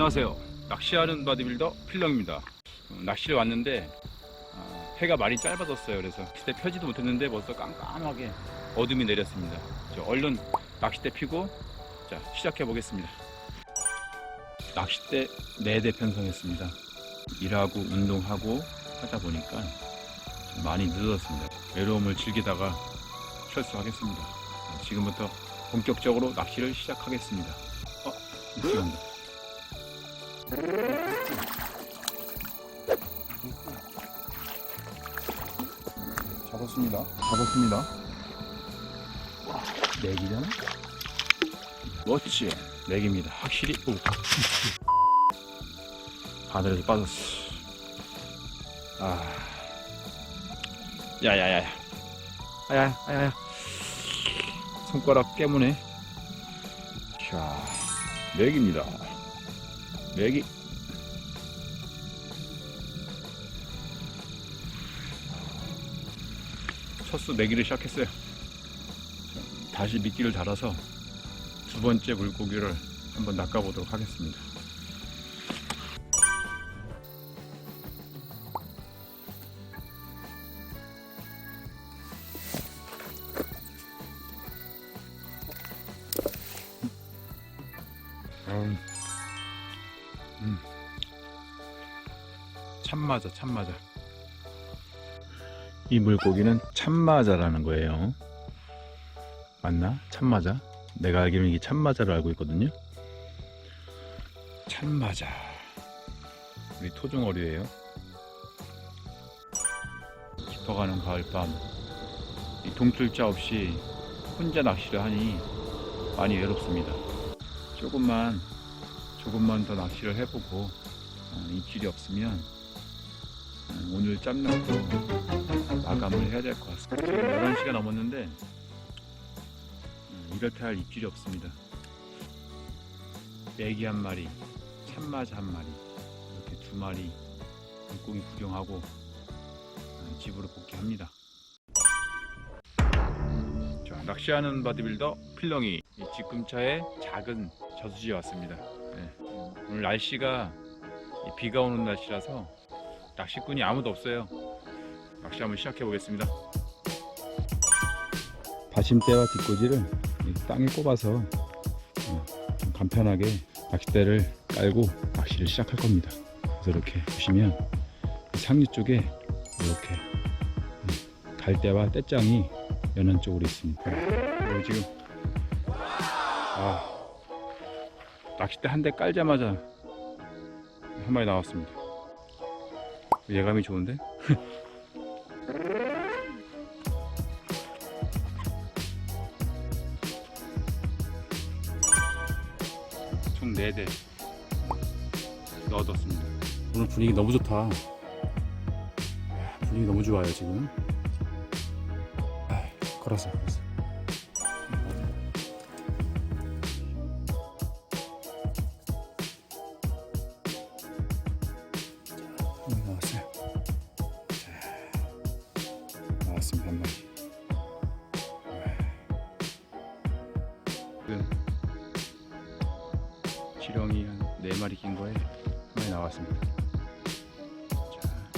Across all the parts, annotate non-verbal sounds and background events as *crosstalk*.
안녕하세요. 낚시하는 바디빌더 필령입니다. 어, 낚시를 왔는데 어, 해가 많이 짧아졌어요. 그래서 낚싯대 펴지도 못했는데 벌써 깜깜하게 어둠이 내렸습니다. 저 얼른 낚싯대 피고 자 시작해 보겠습니다. 낚싯대 4대 편성했습니다. 일하고 운동하고 하다 보니까 좀 많이 늦어졌습니다. 외로움을 즐기다가 철수하겠습니다. 자, 지금부터 본격적으로 낚시를 시작하겠습니다. 어, 시간다. 잡았습니다. 잡았습니다. 맥이잖아? 멋지. 맥입니다. 확실히. 오. 바늘에서 빠졌어. 아. 야야야야. 아야, 아야. 손가락 깨무네. 자, 맥입니다. 맥이. 첫수 내기를 시작했어요. 다시 미끼를 달아서 두 번째 물고기를 한번 낚아보도록 하겠습니다. 참마자, 참마자. 이 물고기는 참마자라는 거예요. 맞나? 참마자? 내가 알기로는 이게 참마자를 알고 있거든요. 참마자. 우리 토종어류예요. 깊어가는 가을밤. 이 동틀자 없이 혼자 낚시를 하니 많이 외롭습니다. 조금만 조금만 더 낚시를 해보고 어, 입질이 없으면 어, 오늘 짬낚고 마감을 해야 될 것 같습니다. 지금 11시가 넘었는데 음, 이렇게 할 입질이 없습니다. 애기 한 마리, 참마자 한 마리, 이렇게 두 마리 물고기 구경하고 어, 집으로 복귀합니다. 자, 낚시하는 바디빌더 필렁이 이 지금차에 작은 저수지에 왔습니다. 네. 오늘 날씨가 이 비가 오는 날씨라서 낚시꾼이 아무도 없어요. 낚시 한번 시작해 보겠습니다. 받침대와 뒷꽂이를 이 땅에 꼽아서 어, 좀 간편하게 낚싯대를 깔고 낚시를 시작할 겁니다. 그래서 이렇게 보시면 이 상류 쪽에 이렇게 음, 갈대와 떼장이 연안 쪽으로 있습니다. 그리고 지금 아, 낚싯대 한 대 깔자마자 한 마리 나왔습니다. 예감이 좋은데? *laughs* 총 4대 넣어뒀습니다. 오늘 분위기 너무 좋다. 분위기 너무 좋아요, 지금. 아, 걸었어. 여 나왔습니다, 한 마리. 지금 지렁이 한 4마리 낀 거에 한 마리 나왔습니다. 자,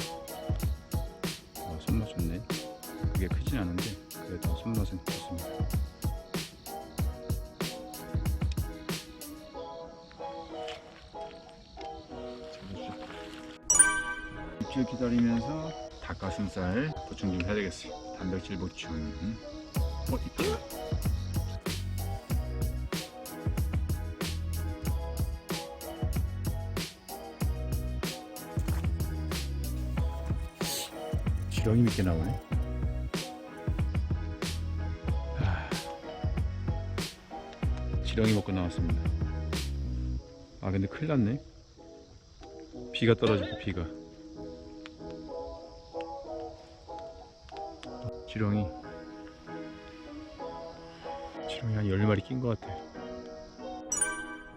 어, 손맛 좋네. 그게 크진 않은데 그래도 손맛은 좋습니다. 입질 기다리면서 닭가슴살 보충 좀 해야 되겠어요. 단백질 보충. 어, 이쁘다. 지렁이 밑에 나오네. 아, 지렁이 먹고 나왔습니다. 아 근데 큰일 났네. 비가 떨어지고 비가. 지렁이. 지렁이 한 10마리 낀 것 같아.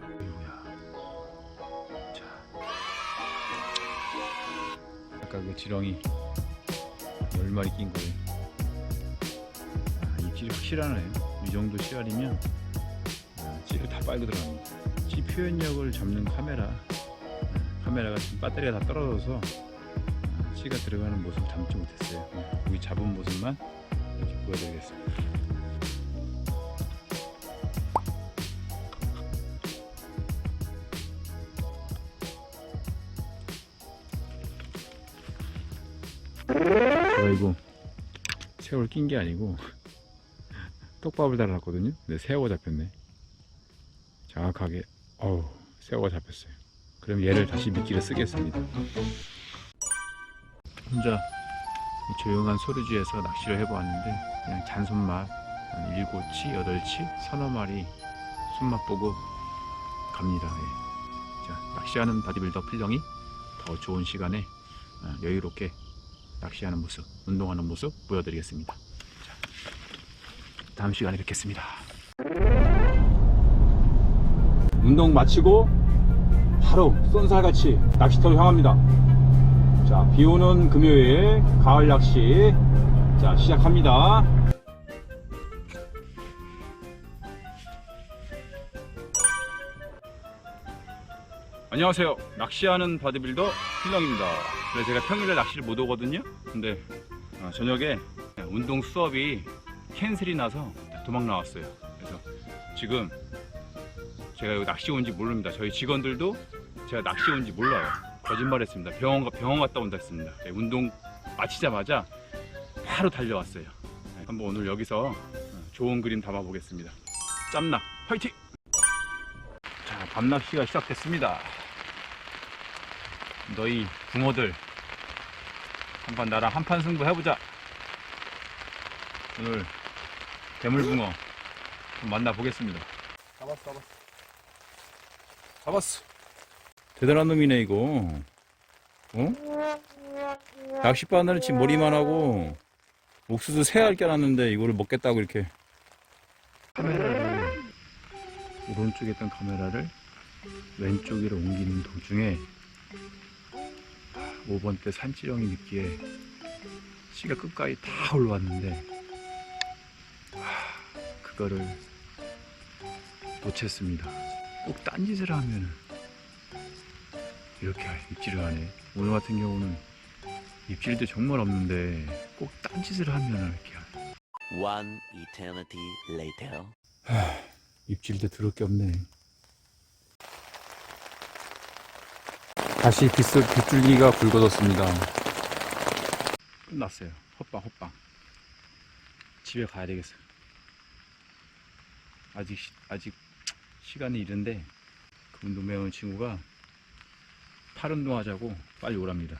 아이고야. 자. 아까 그 지렁이 10마리 낀 거예요. 아, 입질이 확실하네요. 이 정도 씨알이면 아, 찌를 다 빨고 들어갑니다. 찌 표현력을 잡는 카메라 카메라가 지금 배터리가 다 떨어져서 씨가 들어가는 모습을 담지 못했어요. 여기 잡은 모습만 이렇게 보여드리겠습니다. 제가 이거 새우를 낀 게 아니고 *laughs* 떡밥을 달아놨거든요. 근데 새우가 잡혔네. 정확하게 어우 새우가 잡혔어요. 그럼 얘를 다시 미끼를 쓰겠습니다. 혼자 이 조용한 소리지에서 낚시를 해보았는데 그냥 잔손맛 한 7치, 8치, 서너 마리 손맛 보고 갑니다. 예. 자, 낚시하는 바디빌더 필령이 더 좋은 시간에 어, 여유롭게 낚시하는 모습, 운동하는 모습 보여드리겠습니다. 자, 다음 시간에 뵙겠습니다. 운동 마치고 바로 쏜살같이 낚시터로 향합니다. 자, 비 오는 금요일 가을 낚시 자, 시작합니다. 안녕하세요. 낚시하는 바디빌더 필령입니다. 그래서 제가 평일에 낚시를 못 오거든요. 근데 어, 저녁에 운동 수업이 캔슬이 나서 도망 나왔어요. 그래서 지금 제가 낚시 온지 모릅니다. 저희 직원들도 제가 낚시 온지 몰라요. 거짓말했습니다. 병원 가 병원 갔다 온다 했습니다. 네, 운동 마치자마자 바로 달려왔어요. 네, 한번 오늘 여기서 어, 좋은 그림 담아 보겠습니다. 짬낚 화이팅! 자, 밤낚시가 시작됐습니다. 너희 붕어들 한판 나랑 한판 승부 해보자. 오늘 대물붕어 좀 만나보겠습니다. 잡았어, 잡았어. 잡았어. 대단한 놈이네 이거. 어? 낚싯바늘은 지금 머리만 하고 옥수수 새알 껴놨는데 이거를 먹겠다고 이렇게. 카메라를 오른쪽에 있던 카메라를 왼쪽으로 옮기는 도중에 5번 때 산지렁이 미끼에 씨가 끝까지 다 올라왔는데 하, 그거를 놓쳤습니다. 꼭 딴짓을 하면 이렇게 입질을 하네. 오늘 같은 경우는 입질도 정말 없는데 꼭 딴짓을 하면 이렇게. One eternity later. 입질도 들을 게 없네. 다시 빗줄, 빗줄기가 굵어졌습니다. 끝났어요. 헛방, 헛방. 집에 가야 되겠어. 아직, 시- 아직 시간이 이른데, 그 운동 배우는 친구가 팔 운동하자고 빨리 오랍니다.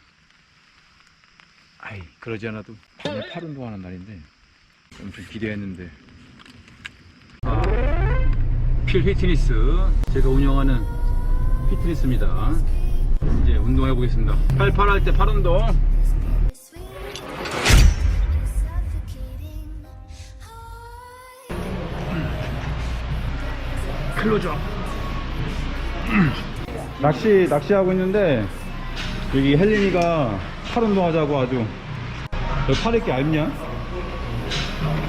아이, 그러지 않아도 밤에 팔 운동하는 날인데, 엄청 기대했는데, 필 피트니스 제가 운영하는 피트니스입니다. 이제 운동해 보겠습니다. 팔팔 할 때 팔 운동. 클로즈업 낚시 낚시하고 있는데 여기 헬린이가 팔 운동하자고 아주 너 팔에 게 얇냐?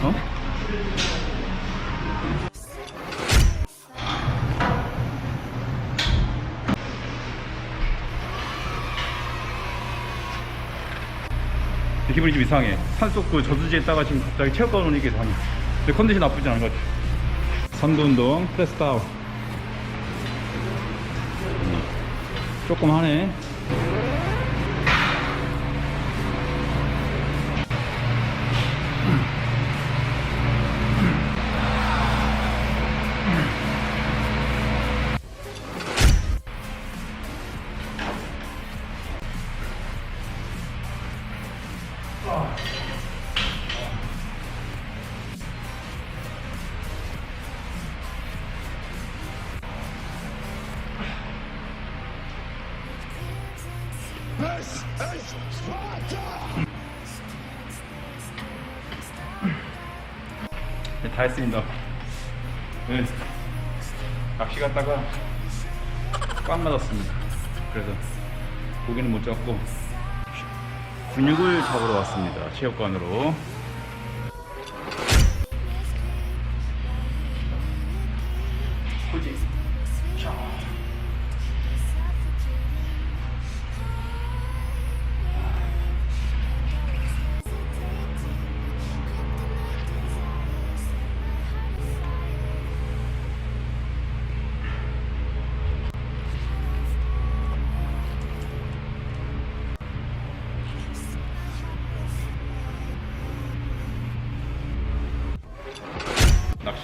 어? 기분이 좀 이상해. 산속 그 저수지에 있다가 지금 갑자기 체육관 오니까 이상해. 근데 컨디션 나쁘지 않은 것 같아. 선두 운동, 프레스 다운. 조금 하네. 다 했습니다. 네. 낚시 갔다가 꽉 맞았습니다. 그래서 고기는 못 잡고 근육을 잡으러 왔습니다. 체육관으로.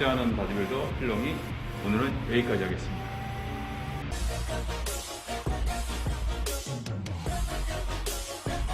낚시하는 바디빌더 필롱이 오늘은 여기까지 하겠습니다.